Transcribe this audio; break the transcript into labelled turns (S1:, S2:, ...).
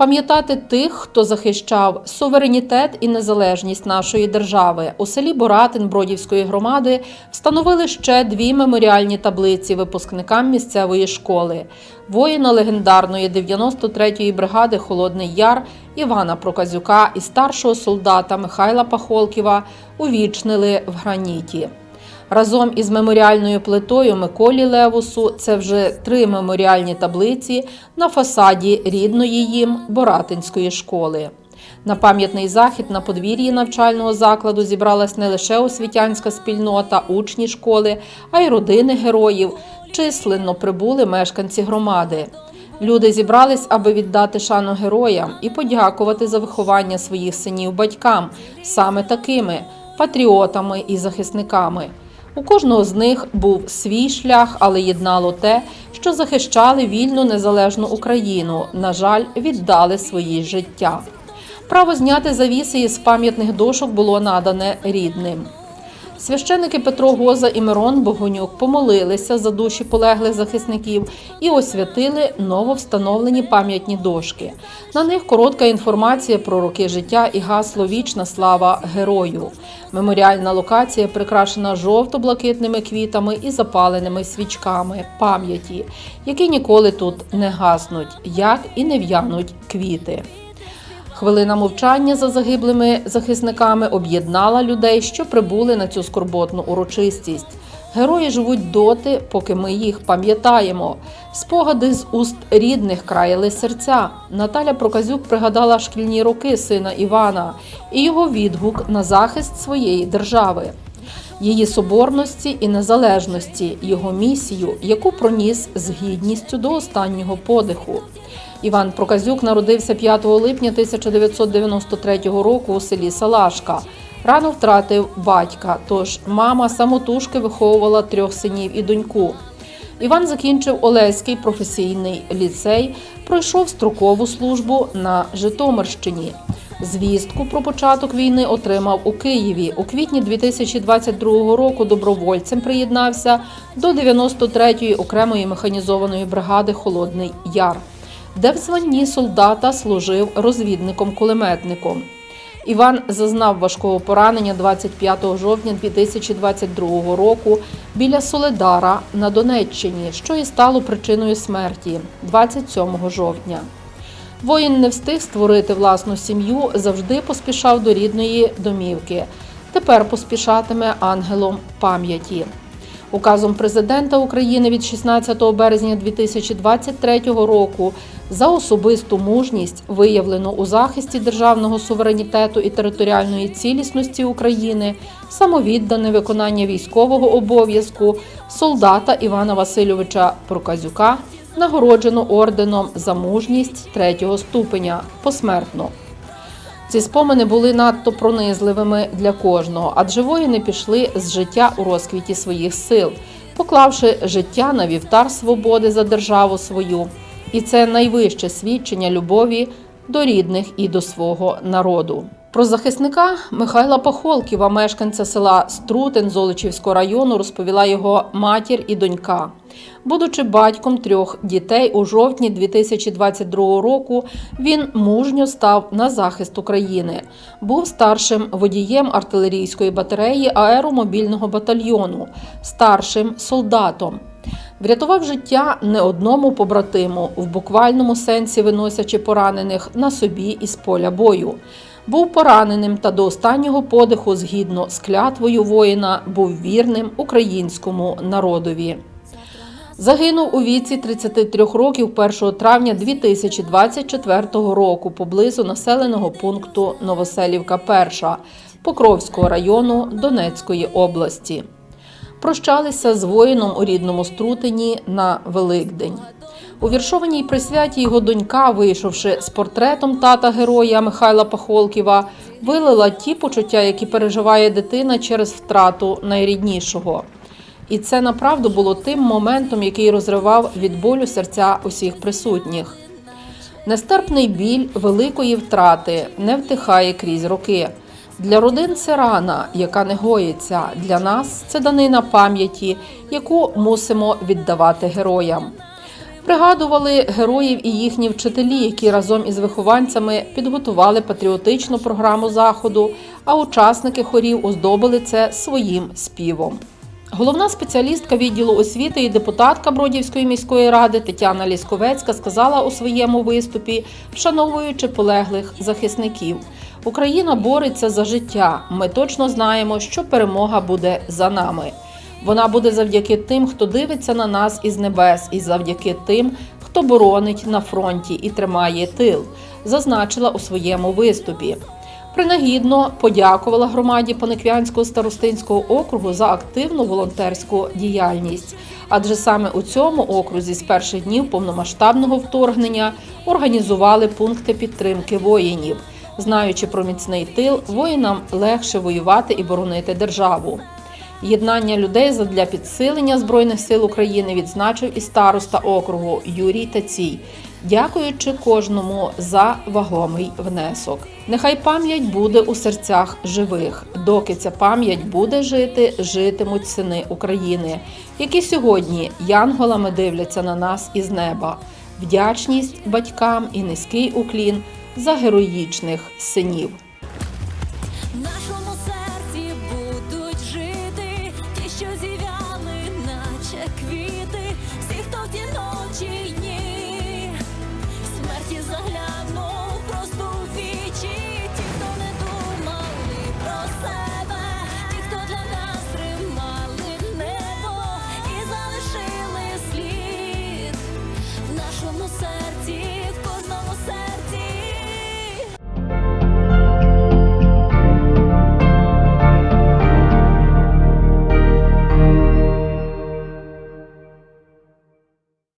S1: пам'ятати тих, хто захищав суверенітет і незалежність нашої держави. У селі Боратин Бродівської громади встановили ще дві меморіальні таблиці випускникам місцевої школи. Воїна легендарної 93-ї бригади Холодний Яр Івана Проказюка і старшого солдата Михайла Пахолківа увічнили в граніті. Разом із меморіальною плитою Миколі Левусу це вже три меморіальні таблиці на фасаді рідної їм Боратинської школи. На пам'ятний захід на подвір'ї навчального закладу зібралась не лише освітянська спільнота, учні школи, а й родини героїв. Численно прибули мешканці громади. Люди зібрались, аби віддати шану героям і подякувати за виховання своїх синів батькам, саме такими патріотами і захисниками. У кожного з них був свій шлях, але єднало те, що захищали вільну незалежну Україну. На жаль, віддали свої життя. Право зняти завіси із пам'ятних дошок було надане рідним. Священники Петро Гоза і Мирон Богонюк помолилися за душі полеглих захисників і освятили нововстановлені пам'ятні дошки. На них коротка інформація про роки життя і гасло Вічна слава герою. Меморіальна локація прикрашена жовто-блакитними квітами і запаленими свічками пам'яті, які ніколи тут не гаснуть, як і не в'януть квіти. Хвилина мовчання за загиблими захисниками об'єднала людей, що прибули на цю скорботну урочистість. Герої живуть доти, поки ми їх пам'ятаємо. Спогади з уст рідних краяли серця. Наталя Проказюк пригадала шкільні роки сина Івана і його відгук на захист своєї держави, її соборності і незалежності, його місію, яку проніс з гідністю до останнього подиху. Іван Проказюк народився 5 липня 1993 року у селі Салашка. Рано втратив батька, тож мама самотужки виховувала трьох синів і доньку. Іван закінчив Олеський професійний ліцей, пройшов строкову службу на Житомирщині. Звістку про початок війни отримав у Києві. У квітні 2022 року добровольцем приєднався до 93-ї окремої механізованої бригади Холодний Яр де в званні солдата служив розвідником-кулеметником. Іван зазнав важкого поранення 25 жовтня 2022 року біля Соледара на Донеччині, що і стало причиною смерті 27 жовтня. Воїн не встиг створити власну сім'ю, завжди поспішав до рідної домівки. Тепер поспішатиме ангелом пам'яті. Указом президента України від 16 березня 2023 року за особисту мужність, виявлену у захисті державного суверенітету і територіальної цілісності України, самовіддане виконання військового обов'язку солдата Івана Васильовича Проказюка нагороджено орденом за мужність третього ступеня посмертно. Ці спомини були надто пронизливими для кожного, адже воїни пішли з життя у розквіті своїх сил, поклавши життя на вівтар свободи за державу свою. І це найвище свідчення любові до рідних і до свого народу. Про захисника Михайла Пахолківа, мешканця села Струтин Золочівського району, розповіла його матір і донька. Будучи батьком трьох дітей, у жовтні 2022 року він мужньо став на захист України. Був старшим водієм артилерійської батареї аеромобільного батальйону, старшим солдатом. Врятував життя не одному побратиму, в буквальному сенсі виносячи поранених на собі із поля бою. Був пораненим та до останнього подиху, згідно з клятвою воїна, був вірним українському народові. Загинув у віці 33 років 1 травня 2024 року поблизу населеного пункту Новоселівка 1 Покровського району Донецької області. Прощалися з воїном у рідному Струтині на Великдень. У віршованій присвяті його донька, вийшовши з портретом тата героя Михайла Пахолківа, вилила ті почуття, які переживає дитина через втрату найріднішого. І це направду було тим моментом, який розривав від болю серця усіх присутніх. Нестерпний біль великої втрати не втихає крізь роки. Для родин це рана, яка не гоїться. Для нас це данина пам'яті, яку мусимо віддавати героям. Пригадували героїв і їхні вчителі, які разом із вихованцями підготували патріотичну програму заходу, а учасники хорів оздобили це своїм співом. Головна спеціалістка відділу освіти і депутатка Бродівської міської ради Тетяна Лісковецька сказала у своєму виступі, вшановуючи полеглих захисників. Україна бореться за життя. Ми точно знаємо, що перемога буде за нами. Вона буде завдяки тим, хто дивиться на нас із небес, і завдяки тим, хто боронить на фронті і тримає тил, зазначила у своєму виступі. Принагідно подякувала громаді Пониквянського старостинського округу за активну волонтерську діяльність. Адже саме у цьому окрузі з перших днів повномасштабного вторгнення організували пункти підтримки воїнів. Знаючи про міцний тил, воїнам легше воювати і боронити державу. Єднання людей задля підсилення Збройних сил України відзначив і староста округу Юрій Тацій, дякуючи кожному за вагомий внесок. Нехай пам'ять буде у серцях живих. Доки ця пам'ять буде жити, житимуть сини України, які сьогодні янголами дивляться на нас із неба. Вдячність батькам і низький уклін за героїчних синів.
S2: Нашому